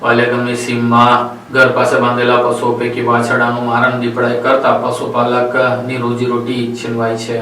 વાલિયા ગામની સીમમાં ઘર પાસે બાંધેલા પશુઓ પૈકી વાછરડાનું મારણ દીપડાએ કરતા પશુપાલકની રોજીરોટી છીનવાઈ છે.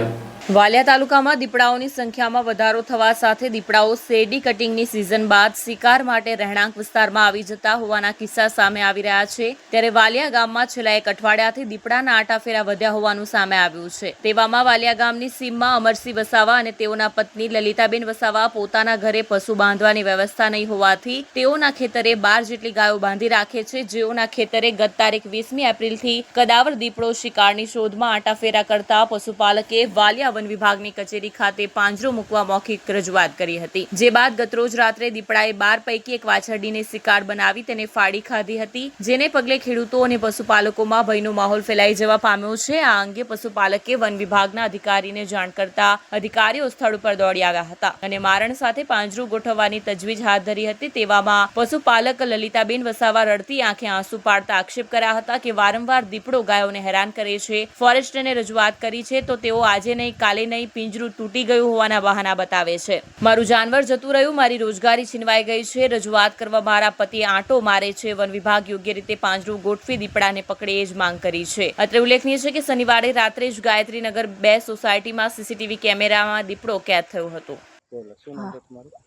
વાલિયા તાલુકામાં દીપડાઓની સંખ્યામાં વધારો થવા સાથે દીપડાઓ શેરડી કટિંગની સિઝન બાદ શિકાર માટે રહેણાંક વિસ્તારમાં આવી જતા હોવાના કિસ્સા સામે આવી રહ્યા છે. ત્યારે વાલિયા ગામમાં છેલ્લા એક અઠવાડિયાથી દીપડાના આટાફેરા વધ્યા હોવાનું સામે આવ્યું છે. તેવામાં વાલિયા ગામની સીમમાં અમરસિંહ વસાવા અને તેઓના પત્ની લલિતાબેન વસાવા પોતાના ઘરે પશુ બાંધવાની વ્યવસ્થા નહીં હોવાથી તેઓના ખેતરે બાર જેટલી ગાયો બાંધી રાખે છે. જેઓના ખેતરે ગત તારીખ વીસમી એપ્રિલથી કદાવર દીપડો શિકારની શોધમાં આટાફેરા કરતા પશુપાલકે વાલિયા વન વિભાગની કચેરી ખાતે પાંજરો મૂકવા મૌખિક રજૂઆત કરી હતી. જે બાદ ગતરોજ રાત્રે દીપડાએ બાર પૈકી એક વાછરડીને શિકાર બનાવી તેને ફાડી ખાધી હતી. જેને પગલે ખેડૂતો અને પશુપાલકોમાં ભયનો માહોલ ફેલાઈ જવા પામ્યો છે. આ અંગે પશુપાલકે વન વિભાગના અધિકારીને જાણ કરતા અધિકારીઓ સ્થળ ઉપર દોડી આવ્યા હતા અને મારણ સાથે પાંજરું ગોઠવવાની તજવીજ હાથ ધરી હતી. તેવામાં પશુપાલક લલિતાબેન વસાવા રડતી આંખે આંસુ પાડતા આક્ષેપ કર્યા હતા કે વારંવાર દીપડો ગાયોને હેરાન કરે છે. ફોરેસ્ટને રજૂઆત કરી છે તો તેઓ આજે નહીં કાલે નહીં પિંજરું તૂટી ગયું હોવાના બહાના બતાવે છે. મારું જાનવર જતું રહ્યું મારી રોજગારી છીનવાઈ ગઈ છે. રજૂઆત કરવા મારા પતિ આંટો મારે છે. વન વિભાગ યોગ્ય રીતે પાંજરું ગોઠવી દીપડાને પકડે એ જ માંગ કરી છે. અત્રે ઉલ્લેખનીય છે કે શનિવારે રાત્રે જ ગાયત્રીનગર બે સોસાયટીમાં સીસીટીવી કેમેરામાં દીપડો કેદ થયો હતો.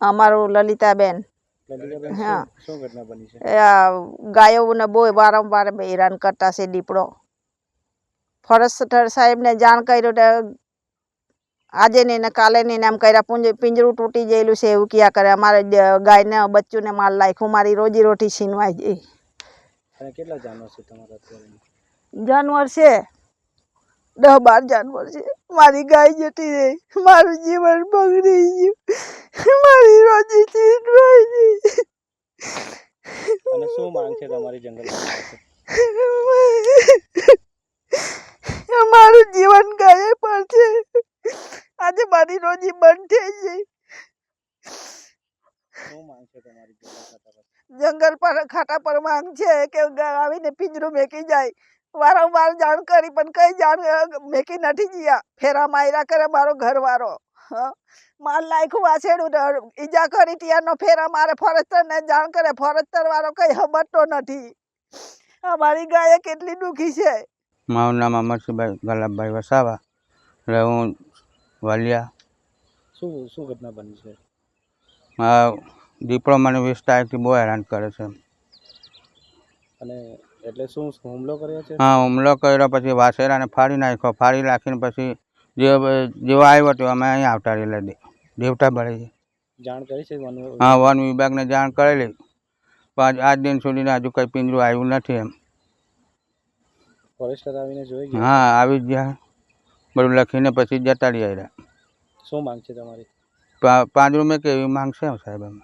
અમારું લલિતાબેન. હા. શું શું ઘટના બની છે? એ આ ગાયોને બહુ વારંવાર હેરાન કરતા છે દીપડો. ફોરેસ્ટર સાહેબને જાણ કર્યું આજે નહીં ને કાલે નહીં ને એમ કર્યા પૂંજ પિંજરું તૂટી ગયેલું છે એવું ક્યાં કરે? અમારે ગાયને બચ્ચુને માલ નાખ્યું મારી રોજી રોટી છીનવાઈ જઈ કેટલા જાનવર છે તમારા જાનવર છે? દસ બાર જાનવર છે. મારી ગાય જતી રહી. મારું જીવન બગડી ગયું. મારી રોજી છીનવાઈ ગઈ શું માંગ છે તમારી જંગલ પાસે? અમારું જીવન ગયે પર છે આજે મારી રોજી બંધ થઈ ગઈ. જંગલ પર? ખાટા પર માંગ છે કે આવીને પિંજરું મેકી જાય. વારંવાર જાણ કરી પણ કઈ જાણ મેકી નથી ગયા. ફેરા માયરા કરે મારો ઘરવાળો. હં? માલ નાખ્યું વાછેડું ઈજા કરી ત્યાંનો ફેરા મારે ફોરેસ્ટરને જાણ કરે. ફોરેસ્ટર વાળો કઈ હબટતો નથી. અમારી ગાય કેટલી દુઃખી છે. મારું નામ અમરસિંહભાઈ ગલાબભાઈ વસાવા. હું વાલિયા. શું શું ઘટના બની છે? આ દીપડો મને વીસ તારીખથી બહુ હેરાન કરે છે. અને એટલે શું હુમલો કર્યો છે? હા હુમલો કર્યો પછી વાસેરાને ફાડી નાખ્યો. ફાડી નાખીને પછી જે જેવો આવ્યો તો અમે અહીં આવતા રહેલા દે દેવતા ભરે છે જાણ કરી છે હા વન વિભાગને જાણ કરેલી. પણ આજ દિન સુધી હજુ કંઈ પિંજરું આવ્યું નથી એમ. ફોરેસ્ટર આવીને જોઈ હા આવી જ ગયા. બધું લખીને પછી જતા રહ્યા. શું માંગ છે તમારી? પાંચ રૂમે કેવી માંગ છે સાહેબ અમારે